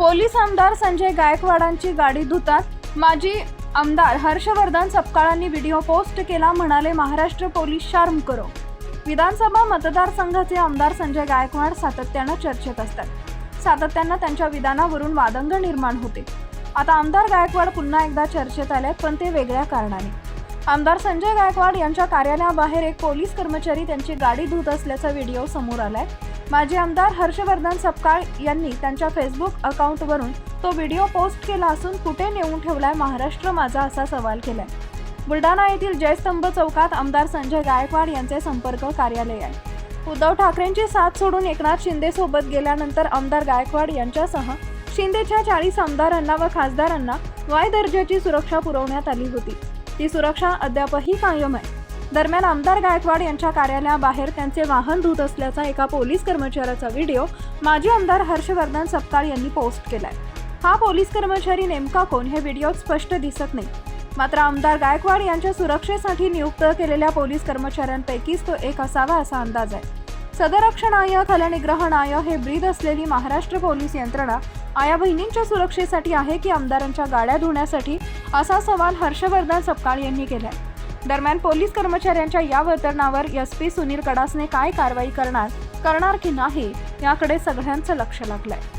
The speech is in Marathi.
पोलीस आमदार संजय गायकवाडांची गाडी धुतात. माजी आमदार हर्षवर्धन सपकाळांनी व्हिडिओ पोस्ट केला म्हणाले महाराष्ट्र पोलीस शार्म करो. विधानसभा मतदारसंघाचे आमदार संजय गायकवाड सातत्यानं चर्चेत असतात. सातत्यानं त्यांच्या विधानावरून वादंग निर्माण होते. आता आमदार गायकवाड पुन्हा एकदा चर्चेत आले पण ते वेगळ्या कारणाने. आमदार संजय गायकवाड यांच्या कार्यालयाबाहेर एक पोलीस कर्मचारी त्यांची गाडी धुत असल्याचा व्हिडिओ समोर आलाय. माजी आमदार हर्षवर्धन सपकाळ यांनी त्यांच्या फेसबुक अकाउंटवरून तो व्हिडिओ पोस्ट केला असून कुठे नेऊन ठेवलाय महाराष्ट्र माझा असा सवाल केलाय. बुलढाणा येथील जयस्तंभ चौकात आमदार संजय गायकवाड यांचे संपर्क कार्यालय आहे. उद्धव ठाकरेंची साथ सोडून एकनाथ शिंदे सोबत गेल्यानंतर आमदार गायकवाड यांच्यासह शिंदेच्या चाळीस आमदारांना व खासदारांना वाय दर्जाची सुरक्षा पुरवण्यात आली होती. ती सुरक्षा अद्यापही कायम आहे. दरम्यान आमदार गायकवाड यांच्या कार्यालयाबाहेर त्यांचे वाहन धुत असल्याचा एका पोलीस कर्मचाऱ्याचा व्हिडिओ माजी आमदार हर्षवर्धन सपकाळ यांनी पोस्ट केलाय. हा पोलीस कर्मचारी नेमका कोण हे व्हिडिओत स्पष्ट दिसत नाही. मात्र आमदार गायकवाड यांच्या सुरक्षेसाठी नियुक्त केलेल्या पोलीस कर्मचाऱ्यांपैकीच तो एक असावा असा अंदाज आहे. सदरक्षणाय खलनिग्रहणाय हे ब्रीद असलेली महाराष्ट्र पोलीस यंत्रणा आया बहिणींच्या सुरक्षेसाठी आहे की आमदारांच्या गाड्या धुण्यासाठी? असा सवाल हर्षवर्धन सपकाळ यांनी केलाय. दरम्यान पोलीस कर्मचाऱ्यांच्या या वर्तनावर एस पी सुनील कडासने काय कारवाई करणार करणार की नाही याकडे सगळ्यांचं लक्ष लागलंय.